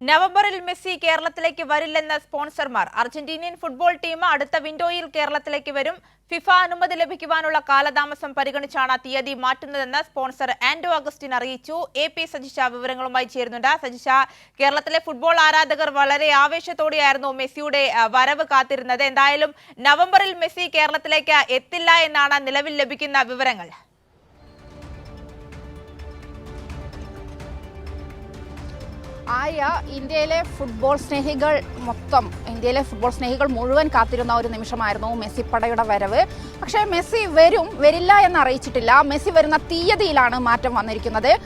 നവംബറിൽ മെസ്സി കേരളത്തിലേക്ക് വരില്ലെന്ന സ്പോൺസർമാർ. അർജന്റീനിയൻ ഫുട്ബോൾ ടീം അടുത്ത വിൻഡോയിൽ കേരളത്തിലേക്ക് വരും. ഫിഫ അനുമതി ലഭിക്കുവാനുള്ള കാലതാമസം പരിഗണിച്ചാണ് തീയതി മാറ്റുന്നതെന്ന് സ്പോൺസർ ആൻഡോ അഗസ്റ്റിൻ അറിയിച്ചു. എ പി സജിഷ വിവരങ്ങളുമായി ചേരുന്നുണ്ട്. സജിഷ കേരളത്തിലെ ഫുട്ബോൾ ആരാധകർ വളരെ ആവേശത്തോടെയായിരുന്നു മെസ്സിയുടെ വരവ് കാത്തിരുന്നത്. എന്തായാലും നവംബറിൽ മെസ്സി കേരളത്തിലേക്ക് എത്തില്ല എന്നാണ് നിലവിൽ ലഭിക്കുന്ന വിവരങ്ങൾ. ആയ ഇന്ത്യയിലെ ഫുട്ബോൾ സ്നേഹികൾ മൊത്തം ഇന്ത്യയിലെ ഫുട്ബോൾ സ്നേഹികൾ മുഴുവൻ കാത്തിരുന്ന ഒരു നിമിഷമായിരുന്നു മെസ്സി പടയുടെ വരവ്. പക്ഷേ മെസ്സി വരും വരില്ല എന്ന് അറിയിച്ചിട്ടില്ല. മെസ്സി വരുന്ന തീയതിയിലാണ് മാറ്റം വന്നിരിക്കുന്നത്.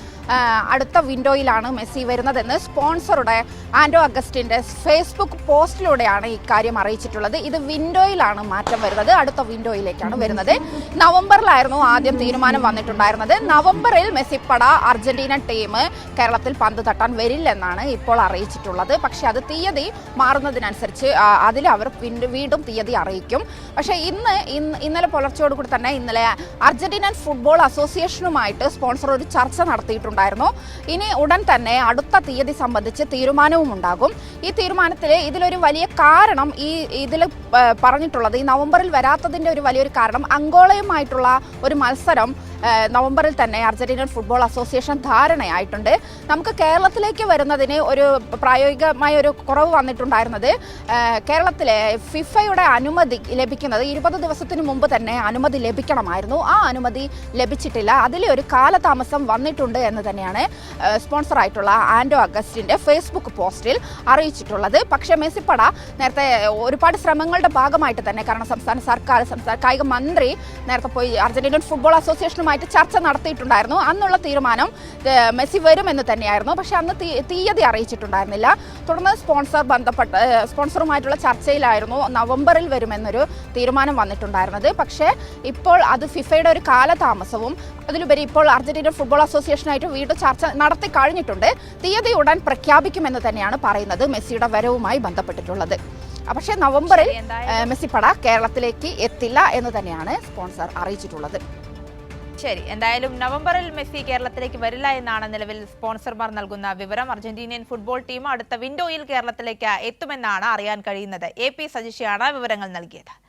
അടുത്ത വിൻഡോയിലാണ് മെസ്സി വരുന്നതെന്ന് സ്പോൺസറുടെ ആൻഡോ അഗസ്റ്റിന്റെ ഫേസ്ബുക്ക് പോസ്റ്റിലൂടെയാണ് ഇക്കാര്യം അറിയിച്ചിട്ടുള്ളത്. ഇത് വിൻഡോയിലാണ് മാറ്റം വരുന്നത്. അടുത്ത വിൻഡോയിലേക്കാണ് വരുന്നത്. നവംബറിലായിരുന്നു ആദ്യം തീരുമാനം വന്നിട്ടുണ്ടായിരുന്നത്. നവംബറിൽ മെസ്സിപ്പട പട അർജന്റീന ടീം കേരളത്തിൽ പന്ത് തട്ടാൻ വരില്ലെന്നാണ് ഇപ്പോൾ അറിയിച്ചിട്ടുള്ളത്. പക്ഷേ അത് തീയതി മാറുന്നതിനനുസരിച്ച് അതിൽ അവർ വീണ്ടും തീയതി അറിയിക്കും. പക്ഷേ ഇന്ന് ഇന്ന് ഇന്നലെ പുലർച്ചയോടുകൂടി തന്നെ ഇന്നലെ അർജന്റീനൻ ഫുട്ബോൾ അസോസിയേഷനുമായിട്ട് സ്പോൺസർ ഒരു ചർച്ച നടത്തിയിട്ടുണ്ടായിരുന്നു. ഇനി ഉടൻ തന്നെ അടുത്ത തീയതി സംബന്ധിച്ച് തീരുമാനവും ഉണ്ടാകും. ഈ തീരുമാനത്തിൽ ഇതിലൊരു വലിയ കാരണം ഈ ഇതിൽ പറഞ്ഞിട്ടുള്ളത് ഈ നവംബറിൽ വരാത്തതിന്റെ ഒരു വലിയൊരു കാരണം അങ്കോളയുമായിട്ടുള്ള ഒരു മത്സരം നവംബറിൽ തന്നെ അർജന്റീനൻ ഫുട്ബോൾ അസോസിയേഷൻ ധാരണയായിട്ടുണ്ട്. നമുക്ക് കേരളത്തിലേക്ക് വരുന്നതിന് ഒരു പ്രായോഗികമായ ഒരു കുറവ് വന്നിട്ടുണ്ടായിരുന്നത് കേരളത്തിലെ ഫിഫയുടെ അനുമതി ലഭിക്കുന്നത് ഇരുപത് ദിവസത്തിന് മുമ്പ് തന്നെ അനുമതി ലഭിക്കണമായിരുന്നു. ആ അനുമതി ലഭിച്ചിട്ടില്ല. അതിൽ ഒരു കാലതാമസം വന്നിട്ടുണ്ട് എന്ന് തന്നെയാണ് സ്പോൺസറായിട്ടുള്ള ആൻഡോ അഗസ്റ്റിന്റെ ഫേസ്ബുക്ക് പോസ്റ്റിൽ അറിയിച്ചിട്ടുള്ളത്. പക്ഷേ മെസ്സിപ്പട നേരത്തെ ഒരുപാട് ശ്രമങ്ങളുടെ ഭാഗമായിട്ട് തന്നെ കാരണം സംസ്ഥാന സർക്കാർ സംസ്ഥാന കായിക മന്ത്രി നേരത്തെ പോയി അർജന്റീനൻ ഫുട്ബോൾ അസോസിയേഷനുമായിട്ട് ചർച്ച നടത്തിയിട്ടുണ്ടായിരുന്നു. അന്നുള്ള തീരുമാനം മെസ്സി വരുമെന്ന് തന്നെയായിരുന്നു. പക്ഷേ അന്ന് തീ- തീയതി അറിയിച്ചിട്ടുണ്ടായിരുന്നില്ല. തുടർന്ന് സ്പോൺസർ ബന്ധപ്പെട്ട സ്പോൺസറുമായിട്ടുള്ള ചർച്ചയിലായിരുന്നു നവംബറിൽ വരുമെന്നൊരു തീരുമാനം വന്നിട്ടുണ്ടായിരുന്നത്. പക്ഷേ ഇപ്പോൾ അത് ഫിഫയുടെ ഒരു കാലതാമസവും അതിലുപരി ഇപ്പോൾ അർജന്റീന ഫുട്ബോൾ അസോസിയേഷനായിട്ട് വീണ്ടും ചർച്ച നടത്തി കഴിഞ്ഞിട്ടുണ്ട്. തീയതി ഉടൻ പ്രഖ്യാപിക്കുമെന്ന് തന്നെയാണ് പറയുന്നത് മെസ്സിയുടെ വരവുമായി ബന്ധപ്പെട്ടിട്ടുള്ളത്. പക്ഷേ നവംബറിൽ മെസ്സിപ്പട മെസ്സി പട കേരളത്തിലേക്ക് എത്തില്ല എന്ന് തന്നെയാണ് സ്പോൺസർ അറിയിച്ചിട്ടുള്ളത്. ശരി എന്തായാലും നവംബറിൽ മെസ്സി കേരളത്തിലേക്ക് വരില്ല എന്നാണ് നിലവിൽ സ്പോൺസർമാർ നൽകുന്ന വിവരം. അർജന്റീനിയൻ ഫുട്ബോൾ ടീം അടുത്ത വിൻഡോയിൽ കേരളത്തിലേക്ക് എത്തുമെന്നാണ് അറിയാൻ കഴിയുന്നത്. എ പി സജിഷയാണ് വിവരങ്ങൾ നൽകിയത്.